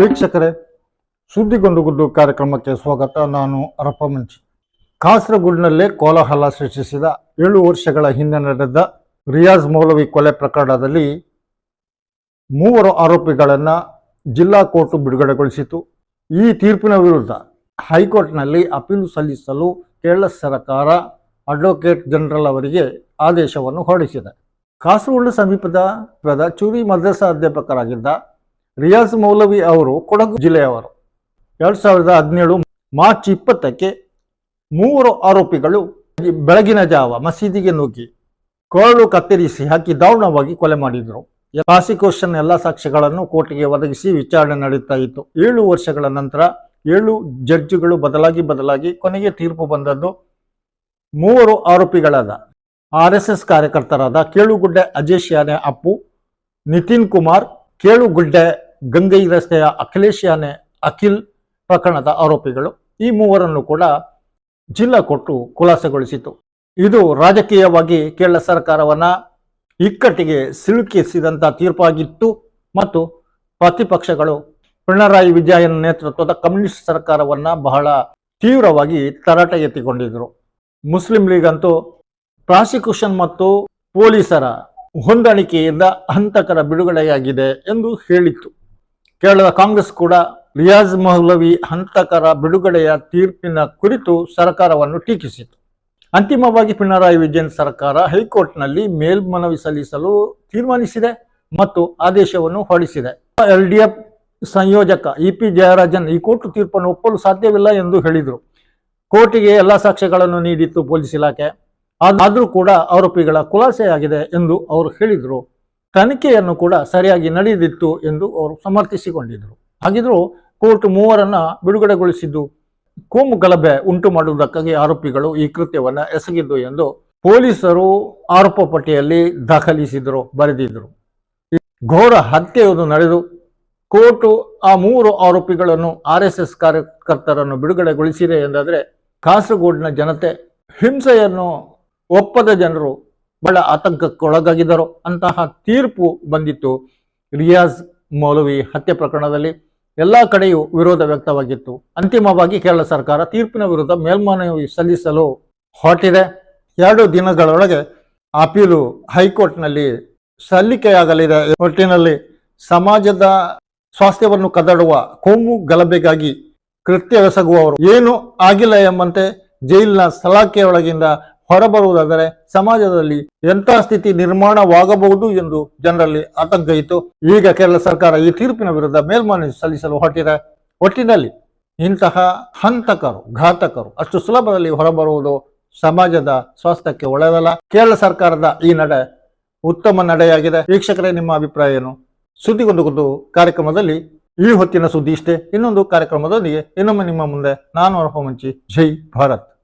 ವೀಕ್ಷಕರೇ ಸುದ್ದಿಗೊಂದು ಗುಡ್ಡು ಕಾರ್ಯಕ್ರಮಕ್ಕೆ ಸ್ವಾಗತ. ನಾನು ಅರಪ್ಪ ಮಂಚಿ ಕಾಸರಗೋಡಿನಲ್ಲೇ ಕೋಲಾಹಲ ಸೃಷ್ಟಿಸಿದ ಏಳು ವರ್ಷಗಳ ಹಿಂದೆ ನಡೆದ ರಿಯಾಜ್ ಮೌಲವಿ ಕೊಲೆ ಪ್ರಕರಣದಲ್ಲಿ ಮೂವರು ಆರೋಪಿಗಳನ್ನು ಜಿಲ್ಲಾ ಕೋರ್ಟ್ ಬಿಡುಗಡೆಗೊಳಿಸಿತು ಈ ತೀರ್ಪಿನ ವಿರುದ್ಧ ಹೈಕೋರ್ಟ್ನಲ್ಲಿ ಅಪೀಲು ಸಲ್ಲಿಸಲು ಕೇರಳ ಸರ್ಕಾರ ಅಡ್ವೊಕೇಟ್ ಜನರಲ್ ಅವರಿಗೆ ಆದೇಶವನ್ನು ಹೊರಡಿಸಿದೆ. ಕಾಸರಗೋಡು ಸಮೀಪದ ಪದ ಚೂರಿ ಮದ್ರಸಾ ಅಧ್ಯಾಪಕರಾಗಿದ್ದ ರಿಯಾಜ್ ಮೌಲವಿ ಅವರು ಕೊಡಗು ಜಿಲ್ಲೆಯವರು. ಎರಡು ಸಾವಿರದ ಹದಿನೇಳು ಮಾರ್ಚ್ ಇಪ್ಪತ್ತಕ್ಕೆ ಮೂವರು ಆರೋಪಿಗಳು ಬೆಳಗಿನ ಜಾವ ಮಸೀದಿಗೆ ನುಗ್ಗಿ ಕೊರಳು ಕತ್ತರಿಸಿ ಹಾಕಿ ದಾರುಣವಾಗಿ ಕೊಲೆ ಮಾಡಿದರು. ಪ್ರಾಸಿಕ್ಯೂಷನ್ ಎಲ್ಲ ಸಾಕ್ಷ್ಯಗಳನ್ನು ಕೋರ್ಟ್ಗೆ ಒದಗಿಸಿ ವಿಚಾರಣೆ ನಡೀತಾ ಇತ್ತು. ಏಳು ವರ್ಷಗಳ ನಂತರ ಏಳು ಜಡ್ಜ್ಗಳು ಬದಲಾಗಿ ಬದಲಾಗಿ ಕೊನೆಗೆ ತೀರ್ಪು ಬಂದದ್ದು ಮೂವರು ಆರೋಪಿಗಳಾದ ಆರ್ ಎಸ್ ಎಸ್ ಕಾರ್ಯಕರ್ತರಾದ ಕೇಳುಗುಡ್ಡೆ ಅಜೇಶ್ ಯಾನೆ ಅಪ್ಪು, ನಿತಿನ್ ಕುಮಾರ್, ಕೇಳುಗುಡ್ಡೆ ಗಂಗೈ ರಸ್ತೆಯ ಅಖಿಲೇಶ್ ಯಾನೆ ಅಖಿಲ್ ಪ್ರಕರಣದ ಆರೋಪಿಗಳು. ಈ ಮೂವರನ್ನು ಕೂಡ ಜಿಲ್ಲಾ ಕೊಟ್ಟು ಖುಲಾಸೆಗೊಳಿಸಿತು ಇದು ರಾಜಕೀಯವಾಗಿ ಕೇರಳ ಸರ್ಕಾರವನ್ನ ಇಕ್ಕಟ್ಟಿಗೆ ಸಿಲುಕಿಸಿದಂಥ ತೀರ್ಪಾಗಿತ್ತು ಮತ್ತು ಪ್ರತಿಪಕ್ಷಗಳು ಪಿಣರಾಯಿ ವಿಜಯನ್ ನೇತೃತ್ವದ ಕಮ್ಯುನಿಸ್ಟ್ ಸರ್ಕಾರವನ್ನ ಬಹಳ ತೀವ್ರವಾಗಿ ತರಾಟೆ ಎತ್ತಿಕೊಂಡಿದ್ರು. ಮುಸ್ಲಿಂ ಲೀಗ್ ಅಂತೂ ಪ್ರಾಸಿಕ್ಯೂಷನ್ ಮತ್ತು ಪೊಲೀಸರ ಹೊಂದಾಣಿಕೆಯಿಂದ ಹಂತಕರ ಬಿಡುಗಡೆಯಾಗಿದೆ ಎಂದು ಹೇಳಿತ್ತು. ಕೇರಳದ ಕಾಂಗ್ರೆಸ್ ಕೂಡ ರಿಯಾಜ್ ಮೌಲವಿ ಹಂತಕರ ಬಿಡುಗಡೆಯ ತೀರ್ಪಿನ ಕುರಿತು ಸರ್ಕಾರವನ್ನು ಟೀಕಿಸಿತು. ಅಂತಿಮವಾಗಿ ಪಿಣರಾಯಿ ವಿಜಯನ್ ಸರ್ಕಾರ ಹೈಕೋರ್ಟ್ನಲ್ಲಿ ಮೇಲ್ಮನವಿ ಸಲ್ಲಿಸಲು ತೀರ್ಮಾನಿಸಿದೆ ಮತ್ತು ಆದೇಶವನ್ನು ಹೊರಡಿಸಿದೆ. ಎಲ್ ಡಿ ಸಂಯೋಜಕ ಇ ಪಿ ಜಯರಾಜನ್ ಈ ಕೋರ್ಟ್ ತೀರ್ಪನ್ನು ಒಪ್ಪಲು ಸಾಧ್ಯವಿಲ್ಲ ಎಂದು ಹೇಳಿದರು. ಕೋರ್ಟಿಗೆ ಎಲ್ಲ ಸಾಕ್ಷ್ಯಗಳನ್ನು ನೀಡಿತ್ತು ಪೊಲೀಸ್ ಇಲಾಖೆ. ಆದರೂ ಕೂಡ ಆರೋಪಿಗಳ ಖುಲಾಸೆಯಾಗಿದೆ ಎಂದು ಅವರು ಹೇಳಿದರು. ತನಿಖೆಯನ್ನು ಕೂಡ ಸರಿಯಾಗಿ ನಡೆದಿತ್ತು ಎಂದು ಅವರು ಸಮರ್ಥಿಸಿಕೊಂಡಿದ್ದರು. ಹಾಗಿದ್ರೂ ಕೋರ್ಟ್ ಮೂವರನ್ನ ಬಿಡುಗಡೆಗೊಳಿಸಿದ್ದು, ಕೋಮು ಗಲಭೆ ಉಂಟು ಮಾಡುವುದಕ್ಕಾಗಿ ಆರೋಪಿಗಳು ಈ ಕೃತ್ಯವನ್ನು ಎಸಗಿದ್ದು ಎಂದು ಪೊಲೀಸರು ಆರೋಪ ಪಟ್ಟಿಯಲ್ಲಿ ದಾಖಲಿಸಿದರು ಬರೆದಿದ್ದರು ಘೋರ ಹತ್ಯೆಯೊಂದು ನಡೆದು ಕೋರ್ಟು ಆ ಮೂರು ಆರೋಪಿಗಳನ್ನು ಆರ್ ಎಸ್ ಎಸ್ ಕಾರ್ಯಕರ್ತರನ್ನು ಬಿಡುಗಡೆಗೊಳಿಸಿದೆ ಎಂದಾದರೆ ಕಾಸರಗೋಡಿನ ಜನತೆ ಹಿಂಸೆಯನ್ನು ಒಪ್ಪದ ಜನರು ಬಹಳ ಆತಂಕಕ್ಕೊಳಗಾಗಿದ್ದರು. ಅಂತಹ ತೀರ್ಪು ಬಂದಿತ್ತು. ರಿಯಾಜ್ ಮೌಲವಿ ಹತ್ಯೆ ಪ್ರಕರಣದಲ್ಲಿ ಎಲ್ಲ ಕಡೆಯೂ ವಿರೋಧ ವ್ಯಕ್ತವಾಗಿತ್ತು. ಅಂತಿಮವಾಗಿ ಕೇರಳ ಸರ್ಕಾರ ತೀರ್ಪಿನ ವಿರುದ್ಧ ಮೇಲ್ಮನವಿ ಸಲ್ಲಿಸಲು ಹೊರಟಿದೆ. ಎರಡು ದಿನಗಳೊಳಗೆ ಅಪೀಲು ಹೈಕೋರ್ಟ್ನಲ್ಲಿ ಸಲ್ಲಿಕೆಯಾಗಲಿದೆ. ಒಟ್ಟಿನಲ್ಲಿ ಸಮಾಜದ ಸ್ವಾಸ್ಥ್ಯವನ್ನು ಕದಡುವ ಕೋಮು ಗಲಭೆಗಾಗಿ ಕೃತ್ಯವೆಸಗುವವರು. ಏನು ಆಗಿಲ್ಲ ಎಂಬಂತೆ ಜೈಲಿನ ಸಲಾಖೆಯೊಳಗಿಂದ ಹೊರಬರುವುದಾದರೆ ಸಮಾಜದಲ್ಲಿ ಎಂಥ ಸ್ಥಿತಿ ನಿರ್ಮಾಣವಾಗಬಹುದು ಎಂದು ಜನರಲ್ಲಿ ಆತಂಕ ಇತ್ತು. ಈಗ ಕೇರಳ ಸರ್ಕಾರ ಈ ತೀರ್ಪಿನ ವಿರುದ್ಧ ಮೇಲ್ಮನವಿ ಸಲ್ಲಿಸಲು ಹೊರಟಿದೆ. ಒಟ್ಟಿನಲ್ಲಿ ಇಂತಹ ಹಂತಕರು, ಘಾತಕರು ಅಷ್ಟು ಸುಲಭದಲ್ಲಿ ಹೊರಬರುವುದು ಸಮಾಜದ ಸ್ವಾಸ್ಥ್ಯಕ್ಕೆ ಒಳ್ಳೆಯದಲ್ಲ. ಕೇರಳ ಸರ್ಕಾರದ ಈ ನಡೆ ಉತ್ತಮ ನಡೆಯಾಗಿದೆ. ವೀಕ್ಷಕರೇ, ನಿಮ್ಮ ಅಭಿಪ್ರಾಯ ಏನು? ಸುದ್ದಿಗೊಂದು ಒಂದು ಕಾರ್ಯಕ್ರಮದಲ್ಲಿ ಈ ಹೊತ್ತಿನ ಸುದ್ದಿ ಇಷ್ಟೇ ಇನ್ನೊಂದು ಕಾರ್ಯಕ್ರಮದೊಂದಿಗೆ ಇನ್ನೊಮ್ಮೆ ನಿಮ್ಮ ಮುಂದೆ ನಾನು ಅರ್ಹ ಮುಂಚಿ. ಜೈ ಭಾರತ್.